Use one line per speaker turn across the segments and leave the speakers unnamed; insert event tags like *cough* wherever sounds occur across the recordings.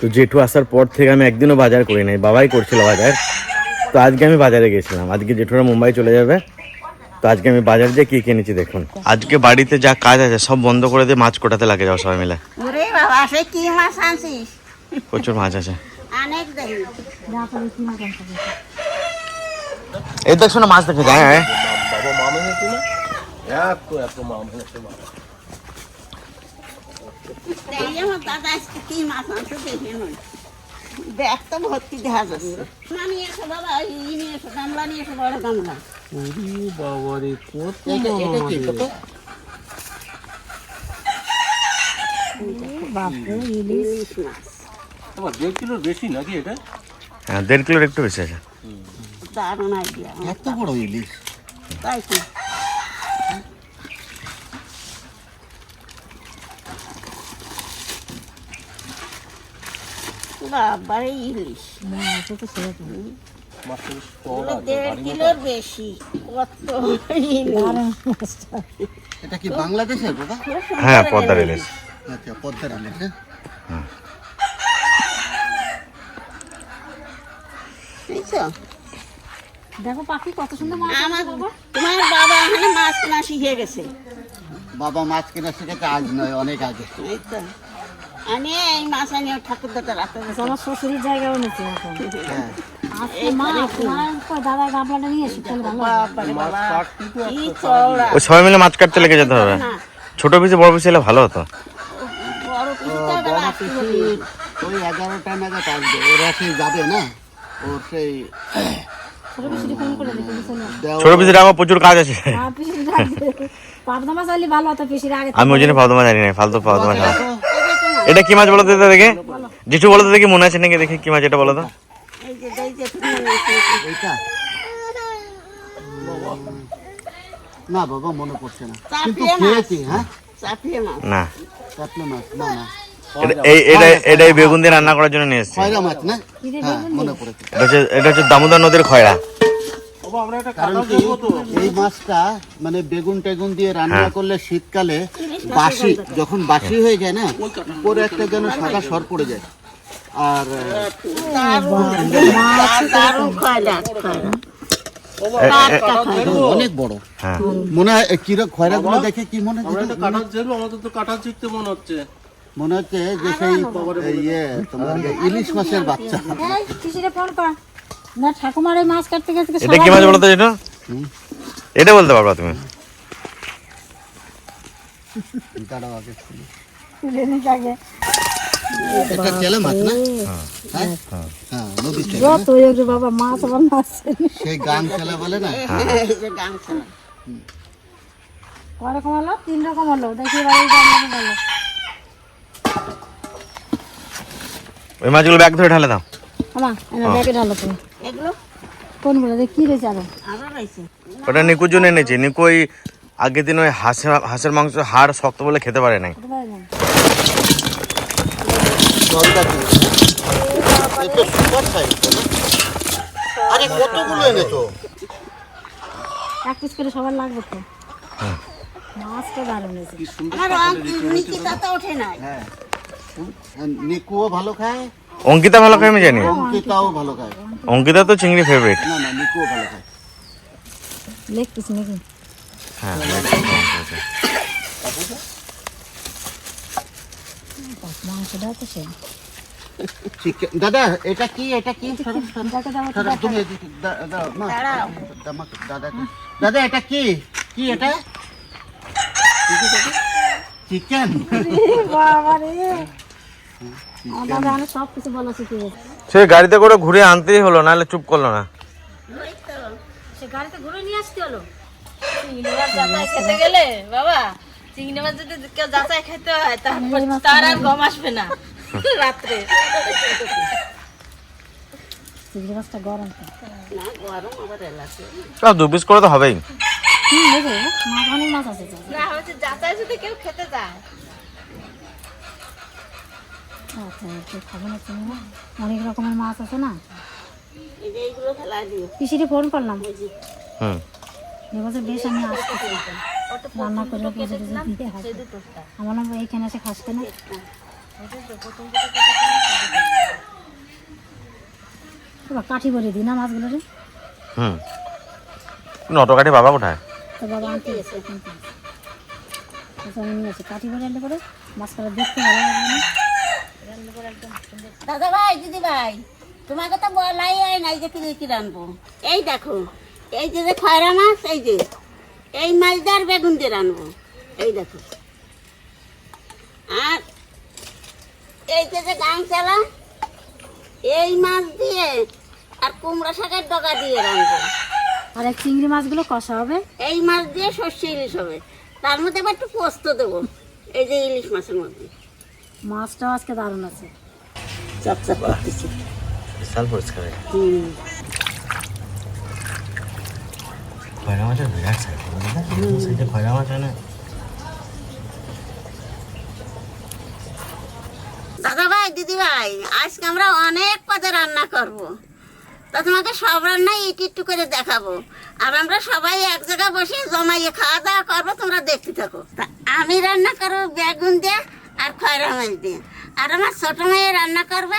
তো জেঠু আসার পর থেকে আমি একদিনও বাজার করি নাই বাবাই করছিল বাজার। তো আজকে আমি বাজারে গেছিলাম আজকে জেঠুরা মুম্বাই চলে যাবে। তো আজকে আমি বাজার দিয়ে কি কিনেছি দেখুন। আজকে বাড়িতে যা কাজ আছে সব বন্ধ করে দিয়ে মাছ কোটাতে লাগে যাও সবাই মিলে।
ওরে বাবা সে কি মাছ আনছিস?
প্রচুর মাছ আছে। এই দেখ শোনো মাছ দেখে যায় হ্যাঁ
বাবা মা মেনেছে না এত এত মা মেনেছে মা
এই আমার দাদা আজকে কি মাছ আনছে দেখে নয় ব্যাগ তো ভর্তি দেখা যাচ্ছে নিয়ে এসো বাবা ই নিয়ে এসো গামলা নিয়ে এসো বড় গামলা
ওরে বাবা রে কত
এটা এটা কি কত
ইলিশ মাছ
তোমার দেড় কিলোর বেশি নাকি এটা
হ্যাঁ দেড় কিলোর একটু বেশি আছে।
দারুণ আইডিয়া
এত বড় ইলিশ।
তাই কি বাবারে ইলিশ। দেড় কিলোর বেশি। কত
এটা কি বাংলাদেশের দাদা
সুন্দর
হ্যাঁ পদ্মার
ইলিশ।
ইলিশ
আচ্ছা পদ্মার ইলিশ হ্যাঁ।
দেখো পাখি কত সুন্দর মাছ
আমার তোমার বাবা এখানে মাছ কেনা শিখে গেছে।
বাবা মাছ কেনা শিখেছে আজ নয় অনেক আগে।
এই তো। আমি এই মাছ আনি ঠাকুর দাদা রাখতে
আমার শ্বশুরের জায়গাও নিচ্ছে এখন।
হ্যাঁ।
সবাই মিলে মাছ কাটতে লেগে যেতে হবে। ছোট পিসে বড় পিসে এলে ভালো হতো।
ওই এগারোটা নাগাদ আসবে। ওরা সেই যাবে না? ওর সেই
ছোট
পিসের আমার প্রচুর কাজ আছে।
আগে
আমি ওই জন্য ফালতু মাছ জানি না ফালতু ফালতু মাছ এটা কি মাছ বলো তো দেখে? জিঠু বলো তো দেখি মনে আছে নাকি? দেখি কি মাছ এটা বলো তো।
না বাবা মনে পড়ছে না। কিন্তু খেয়েছি হ্যাঁ?
না।
মাছ না না।
এটা- এই এটাই বেগুন দিয়ে রান্না করার জন্য নিয়ে এসেছি।
খয়রা মাছ না? হ্যাঁ মনে
এটা হচ্ছে এটা হচ্ছে দামোদর নদীর খয়রা।
কারণ কি এই মাছটা মানে বেগুন টেগুন দিয়ে রান্না করলে শীতকালে বাসি যখন বাসি হয়ে যায় না পরে একটা যেন সাদা সর পড়ে যায়। আর অনেক বড়।
হ্যাঁ।
মনে হয় কিরক খয়রা গুলো দেখে কি মনে হয়
আমাদের তো কাঁঠাল ছিটতে মনে হচ্ছে।
মনে হচ্ছে যে সেই ইয়ে তোমার ইলিশ মাছের বাচ্চা।
ফোন কর। না ঠাকুমার এই মাছ কাটতে গেছে
এটা কি মাছ বলো তো এটা বলতে পারবা তুমি।
দাঁড়াও আগে
তুলে নিতে আগে।
এটা চেলে মাছ না? হ্যাঁ। হ্যাঁ নদীর চেলে
যত হোক রে বাবা মাছ আবার মাছ
সেই গান চেলা বলে না?
এই যে গামছা
কয় রকম হলো? তিন রকম হলো। দেখি এবার এই গামলাটা ভালো
ওই মাছগুলো ব্যাগ ধরে ঢালে দাও।
আমা ব্যাগে ঢালো তুমি।
এগুলো?
কোনগুলো? কি রয়েছে আরও?
আরও রয়েছে
ওটা নিকুর জন্য এনেছি। নিকু ওই আগের দিন ওই হাঁসের হাঁসের মাংস হাড় শক্ত বলে খেতে পারে নাই।
না
জলটা দিয়ে এই তো সুপার সাইজ আরে কতগুলো এনেছো?
এক পিস করে সবার লাগবে তো। মাছটা দারুণ হয়েছে।
আমার নিকিতা তো? ওঠে নাই।
হ্যাঁ। নিকুও ভালো খায়?
অঙ্কিতা ভালো খায় আমি জানি।
অঙ্কিতাও ভালো খায়।
অঙ্কিতা তো চিংড়ি ফেভারিট
না না নিকুও ভালো খায়।
লেগ পিস নাকি?
হ্যাঁ
মাংসটা তো সে
চিকেন দাদা এটা কি এটা কি। দাদা এটা কি? কি এটা? চিকেন
বাবা রে আমার জানে সব কিছু বলা শিখে গেছে
সে গাড়িতে করে ঘুরে আনতেই হলো নাহলে চুপ করল না।
সে গাড়িতে ঘুরে নিয়ে আসতে হলো।
চিংড়ি মাছ যাচাই খেতে গেলে বাবা চিংড়ি মাছ যদি কেউ যাচাই খেতে হয় তারপর তার আর গম আসবে না। রাত্রে।
চিংড়ি মাছটা গরম
না গরম আবার এলাচে।
দু পিস করে তো হবেই।
হুম দেখো মাছ অনেক মাছ আছে। তো।
না হচ্ছে যাচাই যদি কেউ খেতে যায়
খাব না চিংড়ি মাছ অনেক রকমের মাছ আছে না? পিসিরে ফোন করলাম।
হুম
এবছর বেশ আমি আসতেছি। রান্না করলে পুজো টুজো দিয়ে আসব আমার নাম এইখানে এসে কাঠি করে দিই না মাছগুলো রে
হুম নটকাঠি বাবা কোথায়?
তো বাবা আনতে গেছে আচ্ছা কাঠি করে আনতে করে মাছগুলো দেখতে ভালো লাগবে না
দাদা ভাই দিদি ভাই তোমাকে তো বলাই হয় নাই যে কিনে কি রানবো এই দেখো এই যে যে খয়রা মাছ এই যে এই মাছ দিয়ে আর বেগুন দিয়ে রানবো এই দেখো। আর এই যে যে গাং চালা এই মাছ দিয়ে আর কুমড়া শাকের ডগা দিয়ে রানবো
আর এক চিংড়ি মাছগুলো কষা হবে?
এই মাছ দিয়ে সর্ষে ইলিশ হবে। তার মধ্যে এবার একটু পোস্ত দেবো এই যে ইলিশ মাছের মধ্যে।
মাছটাও আজকে দারুণ আছে।
চপচপ করতেছি
বিশাল পরিষ্কার
হুম
খয়রা মাছের বিরাট সাইজ সাইজে খয়রা মাছ না?
দাদা ভাই দিদি ভাই আজকে আমরা অনেক পদে রান্না করব। তা তোমাকে সব রান্নাই একটু একটু করে দেখাবো। আর আমরা সবাই এক জায়গায় বসে জমাইয়ে খাওয়া দাওয়া করব তোমরা দেখতে থাকো। তা আমি রান্না করব বেগুন দিয়ে আর খয়রা মাছ দিয়ে। আর আমার ছোট মেয়ে রান্না করবে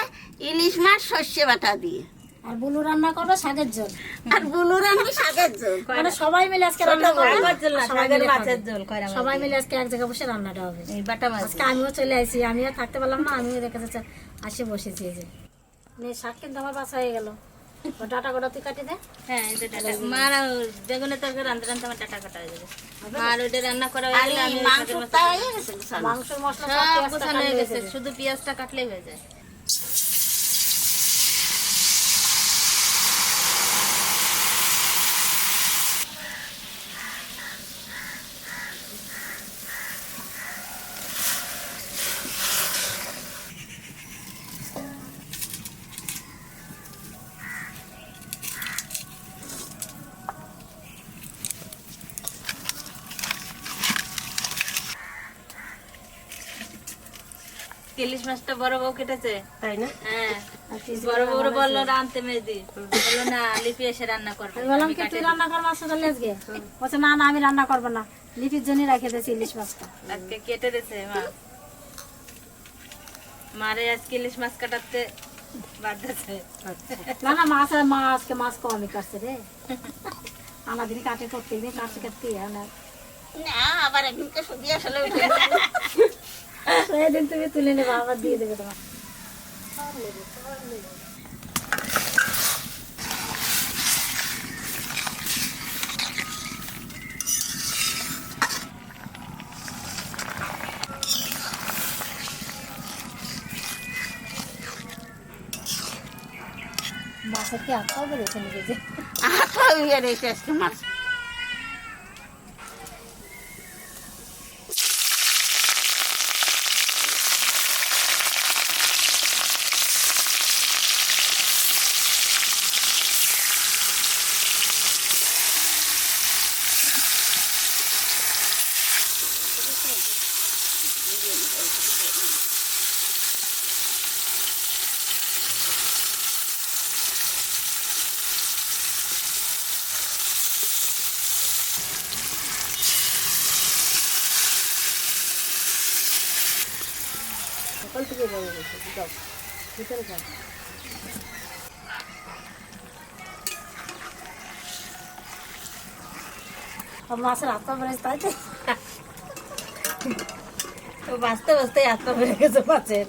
ইলিশ মাছ সর্ষে বাটা দিয়ে।
আর বুলু রান্না করবে শাকের ঝোল।
আর বুলু রান্না শাকের ঝোল।
মানে সবাই মিলে আজকে রান্না করব সবাই
শাকের
মিলে
মাছের ঝোল
সবাই মিলে আজকে এক জায়গায় বসে রান্নাটা হবে।
এই বাটা মাছ
আজকে আমিও চলে আসি আমিও থাকতে পারলাম না আমিও দেখেছি যাচ্ছে আসে বসেছি যে। নে শাক কিন্তু আমার বাসা হয়ে গেল। ডাটা গোটা তুই কাটি দে।
হ্যাঁ এটা মার বেগুনের তরকারি আমার টাটা কাটা হয়ে যাবে। মার ওইটা রান্না করা হয়ে গেলে আমি
গোছানো।
মশলা সব
সব গোছানো হয়ে গেছে শুধু পেঁয়াজটা কাটলেই হয়ে যায়। ইলিশ মাছটা বড় বউ কেটেছে? তাই না? হ্যাঁ। বড় বউ বলল রানতে মেদি বলল না লিপি এসে রান্না করবে।
আমি বললাম কি তুই রান্না কর মাছটা তাহলে আজকে? বলছে না না আমি রান্না করব না। লিপির জন্য রেখে দিয়েছি ইলিশ মাছটা।
আজকে কেটে দিয়েছে মা। মারে আজকে ইলিশ মাছ কাটাতে বাধ্য
না না মাছ মাছ আজকে মাছ কমই কাটছে রে। আমার দিন কাটে প্রত্যেক দিন কাটতে কাটতে না।
আবার একদিনকে সুদি আসলে উঠে।
সেদিন তুমি তুলে নেবে আবার দিয়ে দেবে তোমার মাছের কি আটকাও বেড়েছে নাকি যে
আঠা হয়ে রয়েছে আজকে মাছ
থেকে যাব বলছে, যাও ভিতরে যাও মাছের আত্মা বেড়েছে তাই তো?
বাঁচতে বাঁচতে আত্মা বেড়ে গেছে মাছের।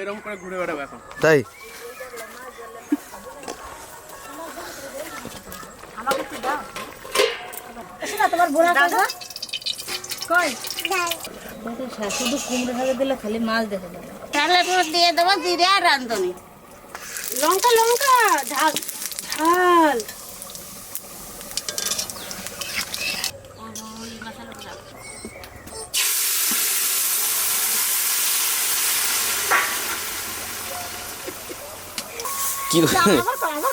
এরকম করে ঘুরে বেড়াবো এখন।
তাই?
শুধু কুমড়ো শাকে দিলে খালি মাছ দেখা যাবে।
তাহলে দিয়ে দেবো জিরে আর রান্ধনি
লঙ্কা লঙ্কা ঝাল ঝাল।
কি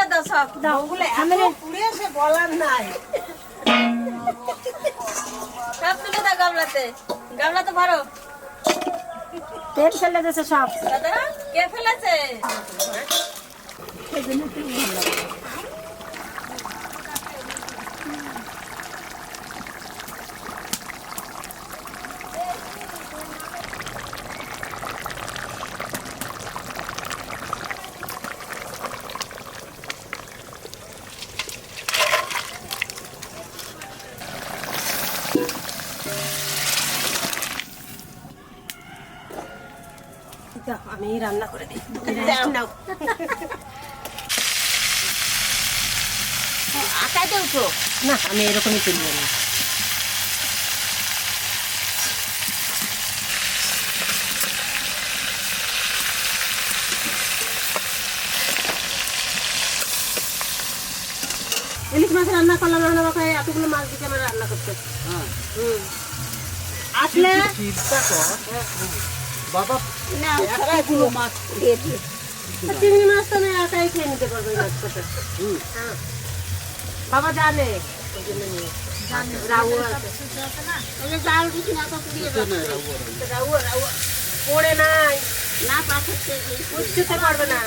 তুলে
দাও
গামলাতে তুলে পুড়ে সব
বলার নাই।
সব তুলে দাও গামলাতে। গামলাতে ভরো।
তেল ফেলে দিয়েছে সব।
দাদা কে ফেলেছে?
আমি রান্না করে দিই। না আমি এরকমই তুলব না। ইলিশ মাছ রান্না করলাম রান্না বাবা এতগুলো মাছ দিকে আমার রান্না করতে হুম। আসলে
বাবা
না
এতগুলো মাছ
চিংড়ি মাছ তো আমি একাই খেয়ে নিতে পারব এই মাছ কটা। বাবা জানে। ওই জন্য নিয়ে রাউ আছে।
ওই যে জাল দিচ্ছি না তো
রাউ রাউ পড়ে নাই।
না
পুষতে পারবে না।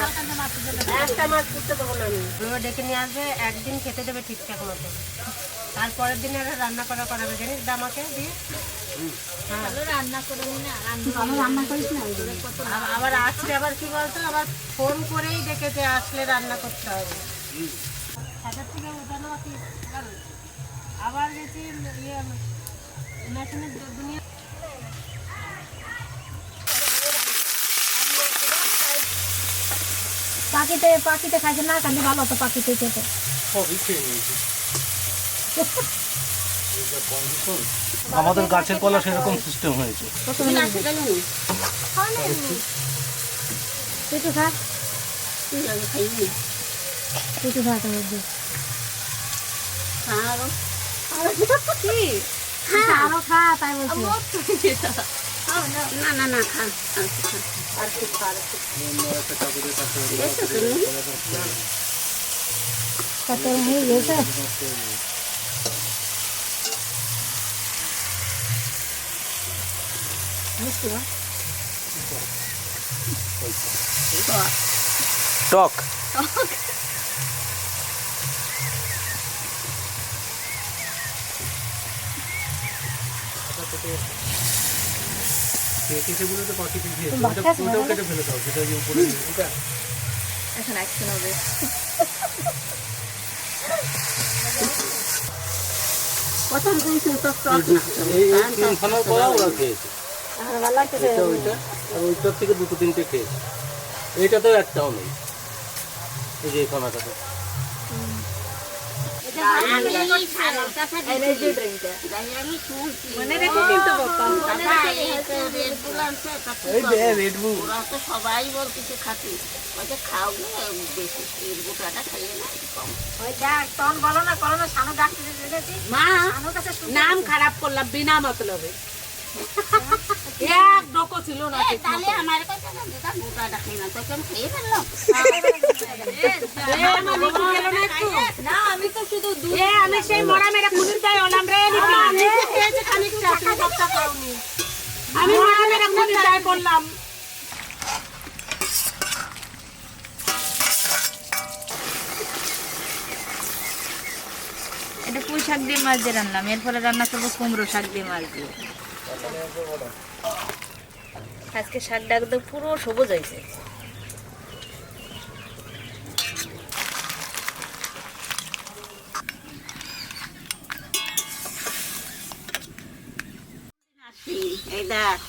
একটা মাছ পুষতে পারব না আমি। ডেকে নিয়ে আসবে একদিন খেতে দেবে ঠিকঠাক মতো। তারপরের দিন আর রান্না করা করাবে। জানিস দা আ- আবার আবার কি বলতো আবার ফোন করেই ডেকেছে আসলে রান্না করতে হবে হাজার থেকে উঠানো আবার গেছি ইয়ে মেশিনের দুনিয়া পাখিতে পাখিতে খাইছে না কালি ভালো তো পাখিতে খেতে। *laughs*
আমাদের গাছের কলা সেরকম সিস্টেম হয়েছে।
তুই তো খা। খা তোমার দিয়ে খা। তাই বলছি।
না না না খা আর তুমি?
কত হয়ে গেছে
টক?
এখন অ্যাকশন হবে
প্রথম দিন কিন্তু টক
এই এই তিনখানার ওরা খেয়েছে
ভালো লাগতেছে
এটা ওইটা আর ওইটার থেকে দুটো তিনটে খেয়েছে এইটাতেও একটাও নেই। এই যে
সবাই বলতেছে খাতে খাও বেশি গোটাটা খাইয়ে না কম।
বলো না করো না সানু ডাকতে
মা
সানুর কাছে
নাম খারাপ করলাম বিনা মতলবে। *laughs* এক ডোকো ছিল না
তাহলে আমার কাছে দাদা গোটাটা খাই না তোকে আমি খেয়ে ফেললাম
না আমি তো শুধু দুধ
আমি সেই মরা মেরে কুলির গায়ে হলাম রে নিপি। আমি মরা মেরে কুলির গায়ে পড়লাম।
এটা পুঁই শাক দিয়ে মাছ দিয়ে রান্নাম এরপরে রান্না করব কুমড়ো শাক দিয়ে মাছ দিয়ে। আজকে শাকটা একদম পুরো সবুজ হয়েছে।
দেখ।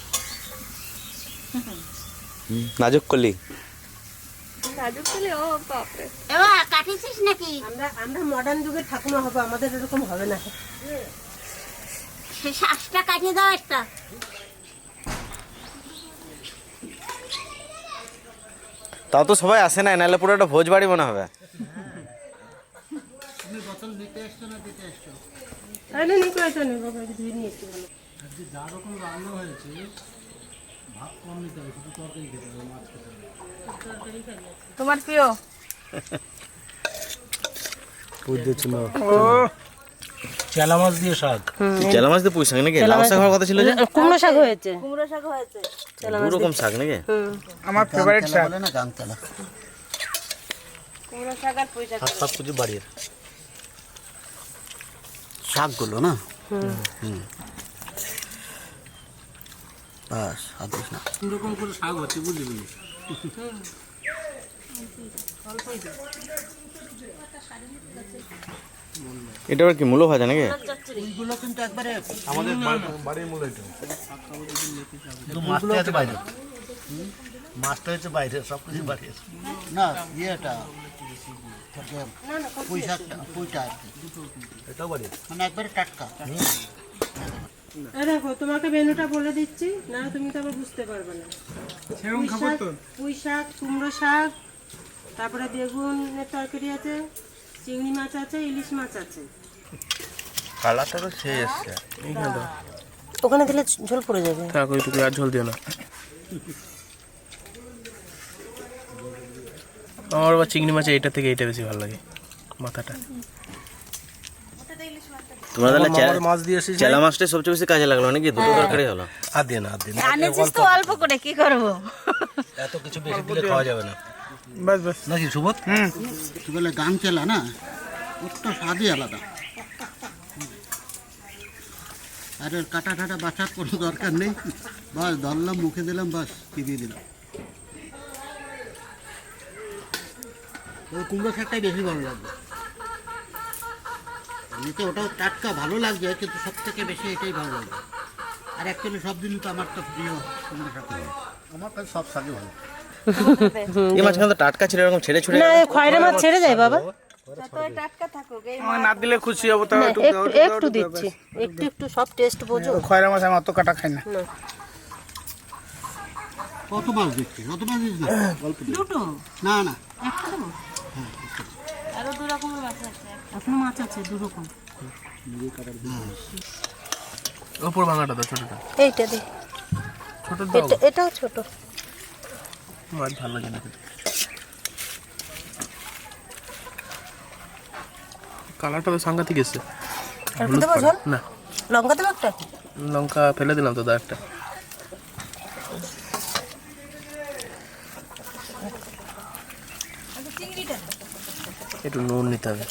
নাজুক কলি
এবার কাটিছিস নাকি?
আমরা আমরা মডার্ন যুগের ঠাকুমা হব আমাদের এরকম হবে না।
সে শ্বাসটা কাটিয়ে দাও একটা।
তাও তো সবাই আসে না নাহলে পুরো একটা ভোজ বাড়ি মনে হবে।
তোমার প্রিয়?
চেলা মাছ দিয়ে শাক।
চেলা মাছ দিয়ে পুঁই শাক নাকি? লাউ শাক হওয়ার কথা ছিল যে?
কুমড়ো শাক হয়েছে।
কুমড়ো শাক হয়েছে।
দু রকম শাক নাকি?
আমার ফেভারিট শাক বলে না গাংতলা
কুমড়ো শাক আর পুঁই শাক
সব সব কিছু বাড়ির
শাকগুলো না? হুম। বাস আর দিস না।
এরকম করে শাক হচ্ছে বুঝলি
এটা আবার কি মূলো ভাজা নাকি?
এইগুলো কিন্তু একবারে
আমাদের বাড়ির মূল এটা
মাছটা হচ্ছে বাইরে। মাছটা হচ্ছে বাইরে সব কিছু বাইরে। না ইয়েটা আর কি।
এটাও
মানে একবারে টাটকা।
দেখো তোমাকে মেনুটা বলে দিচ্ছি না তুমি তো আবার বুঝতে পারবে না। পুঁই শাক পুঁই শাক কুমড়ো শাক তারপরে বেগুনের তরকারি আছে। চিংড়ি মাছ আছে ইলিশ মাছ আছে।
কালারটা তো সেই এসছে
ওখানে দিলে ঝোল পড়ে যাবে।
থাক ওইটুকু আর ঝোল দিও না। আমার আবার চিংড়ি মাছে এইটা থেকে এইটা বেশি ভালো লাগে মাথাটা।
তোমরা তাহলে
মাছ দিয়ে এসেছি।
চেলা মাছটাই সবচেয়ে বেশি কাজে লাগল নাকি? দুটো তরকারি হলো।
আর দিয়ে আর দিয়ে
আনেছিস তো অল্প করে কি করব?
এত কিছু বেশি দিলে খাওয়া যাবে না।
বাস বাস।
নাকি সুবোধ?
কি বলে গান চেলা না? ওর তো স্বাদই আলাদা। আর এর কাটা টাটা বাছার কোনো দরকার নেই। বাস ধরলাম মুখে দিলাম বাস চিবিয়ে দিলাম। ওই কুমড়ো শাকটাই বেশি ভালো লাগবে। এমনিতে ওটাও টাটকা ভালো লাগছে কিন্তু সব থেকে বেশি এটাই ভালো লাগবে। আর অ্যাকচুয়ালি সব দিন তো আমার তো প্রিয় কুমড়ো শাক। আমার কাছে সব শাকই ভালো।
এই তো টাটকা ছিল এরকম ছেড়ে ছুড়ে
না খয়রা মাছ ছেড়ে যায় বাবা।
টাটকা থাকুক এই
আমার না দিলে খুশি হব তো
একটু একটু দিচ্ছি। একটু একটু সব টেস্ট বোঝো।
খয়রা মাছ আমি অত কাটা খাই না।
কত মাছ দিচ্ছি কত মাছ দিচ্ছি না অল্প
দুটো?
না না।
আরও দু রকমের মাছ আছে।
এখনও মাছ আছে দু রকম।
ওপর ভাঙাটা দাও ছোটটা।
এইটা দি।
ছোট দাও।
এটাও ছোট।
মাছ ভালো লাগে না কালারটা তো সাংঘাতিক এসছে। না।
লঙ্কা দেবো একটা?
লঙ্কা ফেলে দিলাম তো দা একটা। একটু নুন নিতে হবে।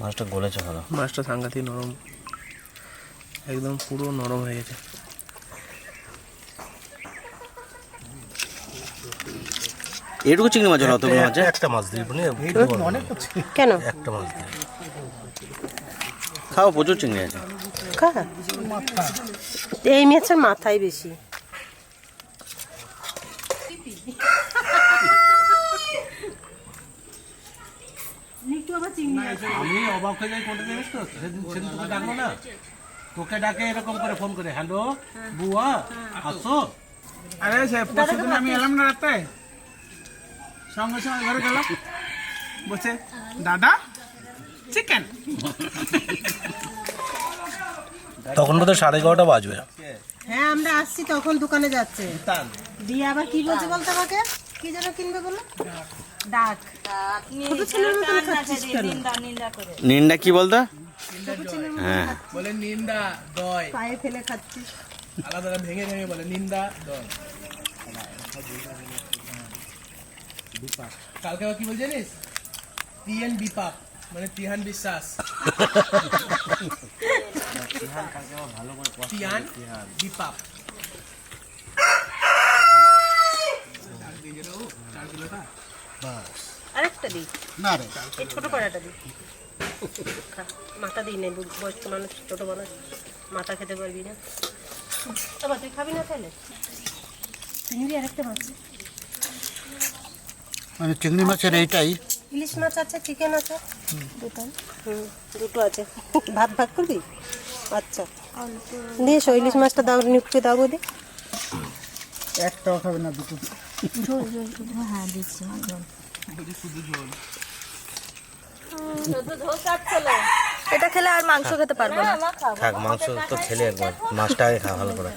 মাছটা গলেছে ভালো।
মাছটা সাংঘাতিক নরম। একদম পুরো নরম হয়ে গেছে।
এটুকু চিংড়ি মাছ হলো অতগুলো মাছ
একটা মাছ দিই মানে
কেন?
একটা মাছ দিই
খাও প্রচুর চিংড়ি আছে।
খা। এই মাছের মাথায় বেশি।
আমি অবাক হয়ে যাই কোনটা জানিস তো সেদিন সেদিন তোকে ডাকলো না? তোকে ডাকে এরকম করে ফোন করে। হ্যালো বুয়া আসো
আরে সে পরশুদিন আমি এলাম না রাতে। সঙ্গে সঙ্গে ঘরে গেলাম। বলছে দাদা চিকেন
তখন বোধহয় সাড়ে এগারোটা বাজবে।
হ্যাঁ আমরা আসছি তখন দোকানে যাচ্ছে। দিয়ে আবার কি বলছে বলতে আমাকে? কি যেন কিনবে বলে? ডাক। ছোট ছেলের মতো
নিন্দা নিন্দা করে।
নিনটা কি বলতো? হ্যাঁ।
বলে নিন্দা দয়।
পায়ে ফেলে খাচ্ছিস
আলাদা আলাদা ভেঙে ভেঙে বলে নিন্দা দয়। কালকে আবার কি বল জানিস? টিএন বিপাক মানে তিহান বিশ্বাস। টিয়ান বিপাক
আরেকটা দিই।
না রে।
ছোট কড়াটা দিই। *laughs* মাথা দিই নেই বয়স্ক মানুষ ছোট মানুষ মাথা খেতে পারবি না। আবার তুই খাবি না তাহলে? আরেকটা মাছ।
মানে চিংড়ি মাছের এইটাই।
ইলিশ মাছ আছে চিকেন আছে। দুটো। হুম দুটো আছে। ভাত ভাগ করবি? আচ্ছা। দিয়ে ইলিশ মাছটা দাও নিপকে দাও বৌদি।
একটাও খাবে না দুটো।
শুধু ঝোল। কাটছিল এটা খেলে আর মাংস খেতে পারব না।
থাক মাংস তো খেলে একবার। মাছটা আগে খা ভালো করে।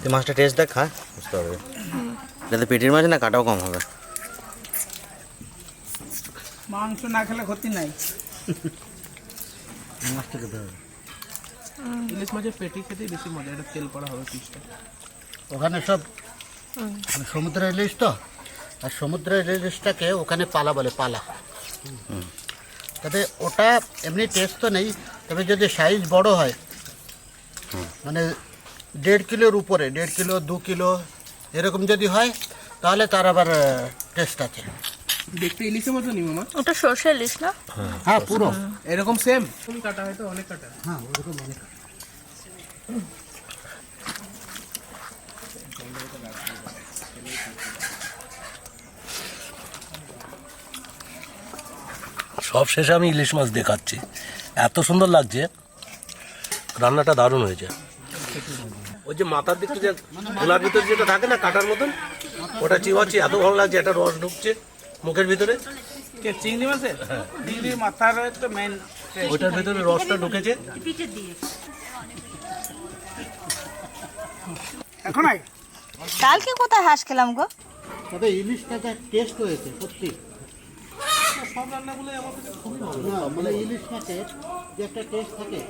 তুই মাছটা টেস্ট দেখ খা বুঝতে পারবে। যাতে পেটের মাছ না কাটাও কম হবে।
মাংস না খেলে ক্ষতি নাই।
মাছটা খেতে হবে।
ইলিশ মাছের পেটি খেতেই বেশি মজা এটা তেল করা হবে পিসটা।
ওখানে সব সমুদ্রের ইলিশ তো? আর সমুদ্রের ইলিশটাকে ওখানে পালা বলে পালা। তবে ওটা এমনি টেস্ট তো নেই তবে যদি সাইজ বড় হয় মানে দেড় কিলোর উপরে দেড় কিলো দু কিলো এরকম যদি হয় তাহলে তার আবার টেস্ট আছে।
দেখতে ইলিশের মতনই মামা।
ওটা সর্ষে ইলিশ না?
হ্যাঁ পুরো।
এরকম সেম কাটা হয়তো অনেক কাটা।
হ্যাঁ ওরকম অনেক
সব শেষে আমি ইলিশ মাছ দেখাচ্ছি। এত সুন্দর লাগছে। রান্নাটা দারুণ হয়েছে। ওই যে মাথার দিকটা যে গোলার ভিতরে যেটা থাকে না কাটার মতন ওটা চিবাচ্ছি এত ভালো লাগছে একটা রস ঢুকছে মুখের ভিতরে।
চিংড়ি মাছের? চিংড়ির মাথার মেন
ওইটার ভিতরে রসটা ঢুকেছে।
এখন
কালকে কোথায় হাঁস খেলাম গো?
তবে ইলিশটা টেস্ট হয়েছে সত্যি। না, মানে ইলিশ মাছের যে একটা টেস্ট থাকে।